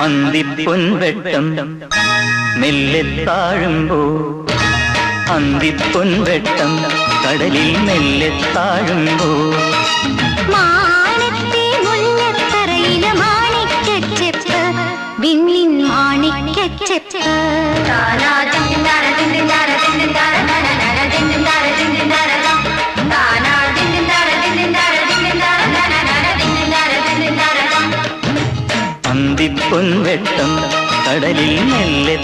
അന്തിപ്പൊൻവെട്ടം മെല്ലെ താഴുമ്പോ അന്തിപ്പൊൻവെട്ടം കടലിൽ മെല്ലെ താഴുമ്പോ. വിണ്ണിൻ അന്തിപ്പൊൻവെട്ടം കടലിൽ മെല്ലെ